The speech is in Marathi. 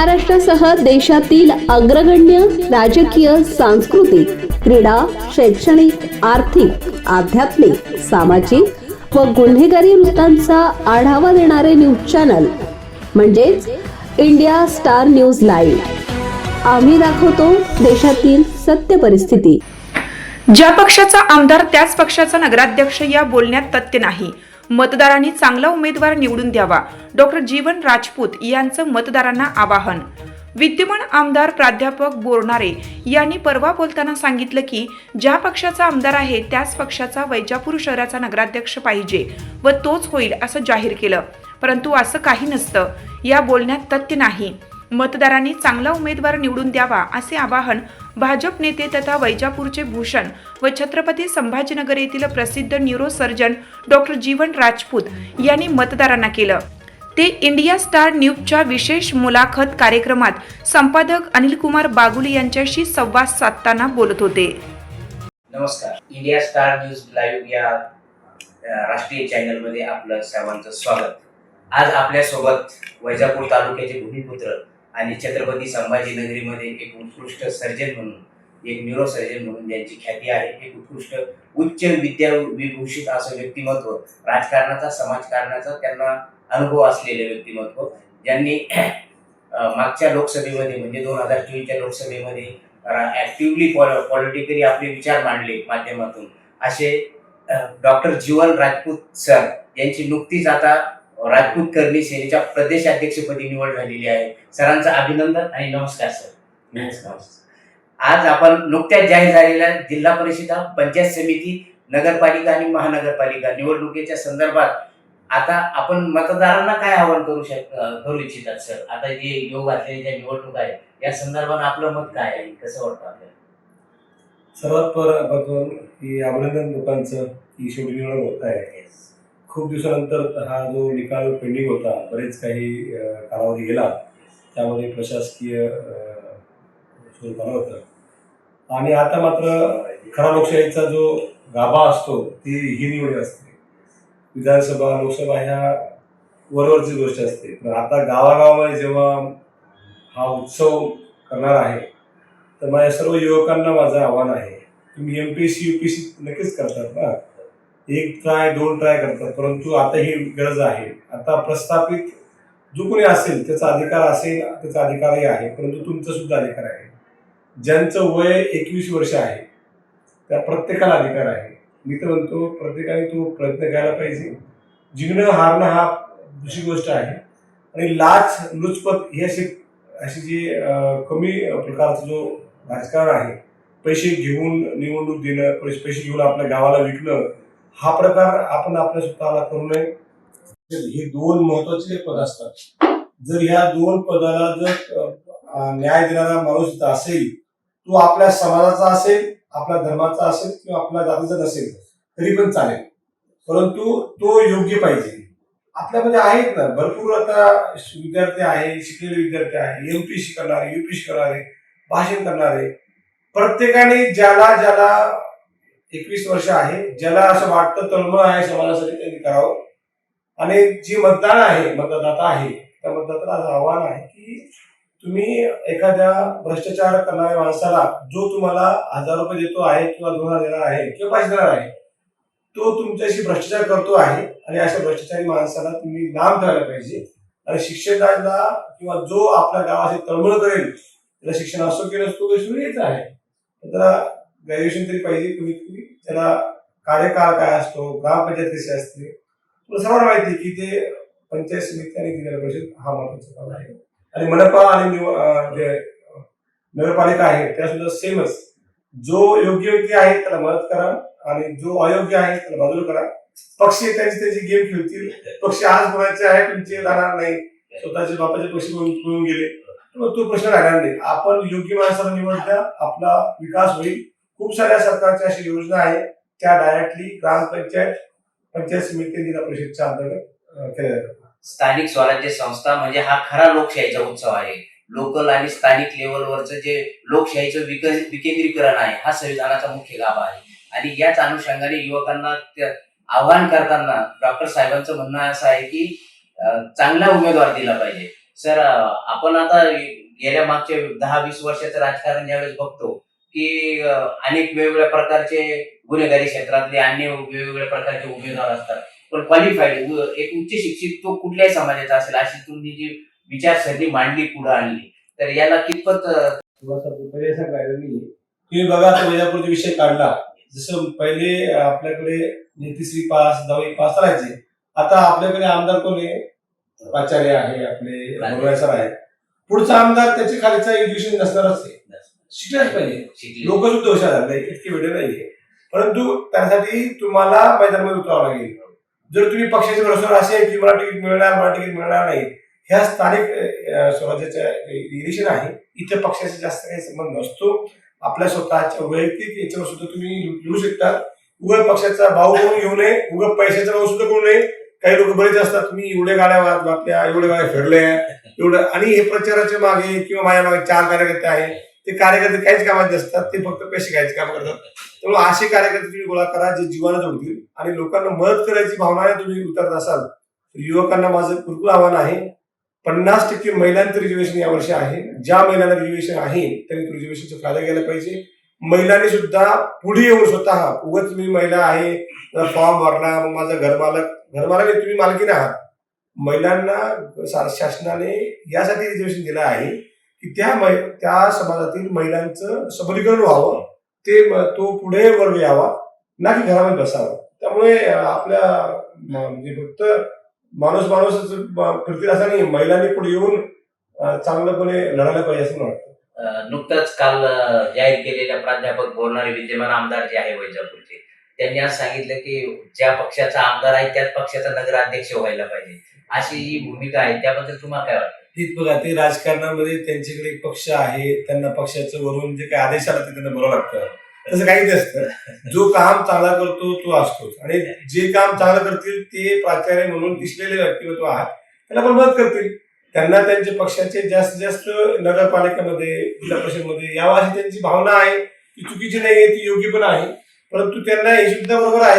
महाराष्ट्रासह देशातील अग्रगण्य राजकीय सांस्कृतिक क्रीडा शैक्षणिक आर्थिक आध्यात्मिक सामाजिक व गुन्हेगारी वृत्तांचा आढावा देणारे न्यूज चॅनल म्हणजेच इंडिया स्टार न्यूज लाईव्ह. आम्ही दाखवतो देशातील सत्य परिस्थिती. ज्या पक्षाचा आमदार त्याच पक्षाचा नगराध्यक्ष या बोलण्यात तथ्य नाही. मतदारांनी चांगला उमेदवार निवडून द्यावा. डॉक्टर जीवन राजपूत यांचं मतदारांना आवाहन. विद्यमान आमदार प्राध्यापक बोरणारे यांनी परवा बोलताना सांगितलं की ज्या पक्षाचा आमदार आहे त्याच पक्षाचा वैजापूर शहराचा नगराध्यक्ष पाहिजे व तोच होईल असं जाहीर केलं. परंतु असं काही नसतं. या बोलण्यात तथ्य नाही. मतदारांनी चांगला उमेदवार निवडून द्यावा असे आवाहन भाजप नेते तथा वैजापूरचे भूषण व छत्रपती संभाजीनगर येथील प्रसिद्ध न्यूरोसर्जन डॉक्टर जीवन राजपूत यांनी मतदारांना केलं. ते इंडिया स्टार न्यूजच्या विशेष मुलाखत कार्यक्रमात संपादक अनिल कुमार बागुल यांच्याशी संवाद साधताना बोलत होते. नमस्कार. इंडिया स्टार न्यूज लाईव्ह या अ, राष्ट्रीय चॅनलमध्ये आपलं सर्वांचं स्वागत. आज आपल्यासोबत वैजापूर तालुक्याचे भूमिपुत्र आणि छत्रपती संभाजीनगरीमध्ये एक उत्कृष्ट सर्जन म्हणून एक न्यूरो सर्जन म्हणून ज्यांची ख्याती आहे एक उत्कृष्ट उच्च विद्या विभूषित असं व्यक्तिमत्व राजकारणाचा समाजकारणाचा त्यांना अनुभव असलेले व्यक्तिमत्व ज्यांनी मागच्या लोकसभेमध्ये म्हणजे दोन हजार चोवीसच्या लोकसभेमध्ये ऍक्टिव्हली पॉलिटिकली आपले विचार मांडले माध्यमातून. असे डॉक्टर जीवन राजपूत सर यांची नुकतीच आता राजपूत करणी सेनेच्या प्रदेशाध्यक्षपदी निवड झालेली आहे. सरांचं अभिनंदन आणि नमस्कार सर. नमस्कार. आज आपण नुकत्याच जाहीर झालेल्या जिल्हा परिषदा पंचायत समिती नगरपालिका आणि महानगरपालिका निवडणुकीच्या संदर्भात आता आपण मतदारांना काय आवाहन करू शक करू इच्छितात सर? आता जे योग घातलेल्या ज्या निवडणूक आहे या संदर्भात आपलं मत काय आहे? कसं वाटतं आपल्याला? सर्वात प्रथम की अभिनंदन लोकांचं की शेवटी निवडणूक होत आहे. खूप दिवसानंतर हा जो निकाल पेंडिंग होता बरेच काही कालावधी गेला. त्यामध्ये प्रशासकीय अ, स्वरूप आलं होतं. आणि आता मात्र खरा लोकशाहीचा जो गाभा असतो ती ही निवड असते. विधानसभा लोकसभा ह्या वरवरची गोष्ट असते. पण आता गावागावामध्ये जेव्हा हा उत्सव करणार आहे तर माझ्या सर्व युवकांना माझं आव्हान आहे. तुम्ही M P S C U P S नक्कीच करतात ना. एक ट्राय दोन ट्राय करतात. परंतु आता ही गरज आहे. आता प्रस्थापित जो कोणी असेल त्याचा अधिकार असेल त्याचा अधिकारही आहे. परंतु तुमचा सुद्धा अधिकार आहे. ज्यांचं वय एकवीस वर्ष आहे त्या प्रत्येकाला अधिकार आहे. मी तर म्हणतो प्रत्येकाने तो प्रयत्न करायला पाहिजे. जिंकणं हारणं हा दुसरी गोष्ट आहे. आणि लाच लुचपत ही अशी अशी जी कमी प्रकारचा जो राजकारण आहे पैसे घेऊन निवडणूक देणं पैसे पैसे घेऊन आपल्या गावाला विकणं हा प्रकार आपण आपल्या स्वतःला करू नये. हे दोन महत्त्वाचे पद असतात. जर ह्या दोन पदाला जर न्याय देणारा माणूस इथं असेल तो आपल्या समाजाचा असेल आपल्या धर्माचा असेल किंवा आपल्या जातीचा नसेल तरी पण चालेल. परंतु तो योग्य पाहिजे. आपल्यामध्ये आहेत ना भरपूर आता विद्यार्थी आहे शिकलेले विद्यार्थी आहे एम पी सी करणारे यू करणारे भाषण करणारे. प्रत्येकाने ज्याला ज्याला एकवीस वर्ष आहे. ज्याला असं वाटतं तळमळ आहे समाजासाठी त्यांनी करावं. आणि जी मतदान आहे मतदाता आहे त्या मतदाताला असं आव्हान आहे की तुम्ही एखाद्या भ्रष्टाचार करणाऱ्या माणसाला जो तुम्हाला हजार रुपये देतो आहे किंवा दोन हजार देणार आहे किंवा पाच देणार आहे तो तुमच्याशी भ्रष्टाचार करतो आहे आणि अशा भ्रष्टाचारी माणसाला तुम्ही लांब ठेवायला पाहिजे. आणि शिक्षकाला किंवा जो आपल्या गावाची तळमळ करेल त्याला शिक्षण असो की नसतो तो यायचं आहे. तर त्याला ग्रॅज्युएशन तरी पाहिजे. कमीत कमी त्याला कार्यकाळ काय असतो ग्रामपंचायत कशी असते तुला सर्वांना माहिती की ते पंचायत समिती आणि जिल्हा परिषद हा महत्त्वाचा भाग आहे. आणि मनपा आणि जे नगरपालिका आहे त्या सुद्धा सेमच जो योग्य व्यक्ती आहे त्याला मदत करा. आणि जो अयोग्य आहे त्याला बाजूला करा. पक्षी त्यांची त्यांची गेम खेळतील. पक्षी आज बोलायचे आहे तुमचे जाणार नाही. स्वतःचे बापाचे पक्षी मिळून गेले. तर तो प्रश्न राहणार नाही. आपण योग्य माणसाला निवडल्या आपला विकास होईल. खूप साऱ्या सरकारच्या अशा योजना आहेत. त्या डायरेक्टली ग्रामपंचायत पंचायत समिती जिल्हा परिषदच्या अंतर्गत केल्या जातात. स्थानिक स्वराज्य संस्था म्हणजे हा खरा लोकशाहीचा उत्सव आहे. लोकल आणि स्थानिक लेवलवरचं जे लोकशाहीचं विक विकेंद्रीकरण आहे हा संविधानाचा मुख्य गाभा आहे. आणि याच अनुषंगाने युवकांना आव्हान आवाहन करताना डॉक्टर साहेबांचं म्हणणं असं आहे की चांगला उमेदवार दिला पाहिजे. सर आपण आता गेल्या मागच्या दहा वीस वर्षाचं राजकारण ज्यावेळेस बघतो की अनेक वेगवेगळ्या प्रकारचे गुन्हेगारी क्षेत्रातले अन्य वेगवेगळ्या प्रकारचे उमेदवार असतात. पण क्वालिफाईड एक उच्च शिक्षित तो कुठल्याही समाजाचा असेल अशी तुम्ही जी विचारसरणी मांडली पुढे आणली तर याला कितपत अं, थोडासा पहिले सांगायला मी तुम्ही बघा वैजापूरचा विषय काढला. जसं पहिले आपल्याकडे तिसरी पास दहावी पास राहायचे. आता आपल्याकडे आमदार कोण आहे? प्राचार्य आहे आपले सर आहे पुढचा आमदार त्याच्या खालीचा एज्युकेशन नसणारच आहे. शिकलाच पाहिजे. लोक सुद्धा हुशार झाले इतके वेळ नाहीये परंतु त्यासाठी तुम्हाला मैदानामध्ये उतरावं लागेल. जर तुम्ही पक्षाच्या भरोश्यावर असेल की मला तिकीट मिळणार मला तिकीट मिळणार नाही ह्या स्थानिक स्वराज्याच्या इलेक्शन आहे इथे पक्षाचा जास्त काही संबंध नसतो. आपल्या स्वतःच्या वैयक्तिक याच्यावर सुद्धा तुम्ही लिहू शकता. उगा पक्षाचा भाऊ करून घेऊ नये उगा पैशाचा भाऊ सुद्धा करू नये. काही लोक बरेच असतात तुम्ही एवढ्या गाड्या वा- वाटल्या एवढ्या गाड्या फिरल्या एवढं आणि हे प्रचाराच्या मागे किंवा माझ्या मागे चार कार्यकर्ते आहे ते कार्यकर्ते काहीच कामात नसतात ते फक्त पैसे घ्यायचे काम करतात. त्यामुळे असे कार्यकर्ते तुम्ही गोळा करा जे जीवाला जोडतील आणि लोकांना मदत करायची भावनाने तुम्ही उतरत असाल तर युवकांना माझं भरपूर आव्हान आहे. पन्नास टक्के महिलांचं रिझर्वेशन यावर्षी आहे. ज्या महिलांना रिझर्वेशन आहे त्यांनी रिझर्वेशनचा फायदा घ्यायला पाहिजे. महिलांनी सुद्धा पुढे येऊन स्वतः उगाच तुम्ही महिला आहे फॉर्म भरला मग माझा घरमालक घरमालक तुम्ही मालकीन आहात. महिलांना शासनाने यासाठी रिझर्वेशन दिलं आहे की त्या त्या समाजातील महिलांचं सबलीकरण व्हावं ते तो पुढे वर यावा ना की घरामध्ये बसावं. त्यामुळे आपल्या म्हणजे फक्त माणूस माणूस फिरतील असं नाही महिलांनी पुढे येऊन चांगलंपणे लढायला पाहिजे असं वाटतं. नुकतंच काल जाहीर केलेल्या प्राध्यापक बोलणारे विद्यमान आमदार जे आहे वैजापूरचे त्यांनी आज सांगितलं की ज्या पक्षाचा आमदार आहे त्याच पक्षाचा नगराध्यक्ष व्हायला पाहिजे. अशी जी भूमिका आहे त्याबद्दल तुम्हाला काय वाटतं? तेच बघा ते राजकारणामध्ये त्यांच्याकडे पक्ष आहे त्यांना पक्षाचं वरून जे काही आदेश आला ते त्यांना बरं लागतं. तसं काही नसतं जो काम चांगला करतो तो असतोच. आणि जे काम चांगलं करतील ते प्राचार्य म्हणून दिसलेले व्यक्तिमत्व आहात त्यांना पण मदत करतील. त्यांना त्यांच्या पक्षाचे जास्तीत जास्त नगरपालिकेमध्ये जिल्हा परिषदमध्ये यावं अशी त्यांची भावना आहे ती चुकीची नाही आहे ती योग्य पण आहे. परंतु त्यांना हे सुद्धा बरोबर आहे.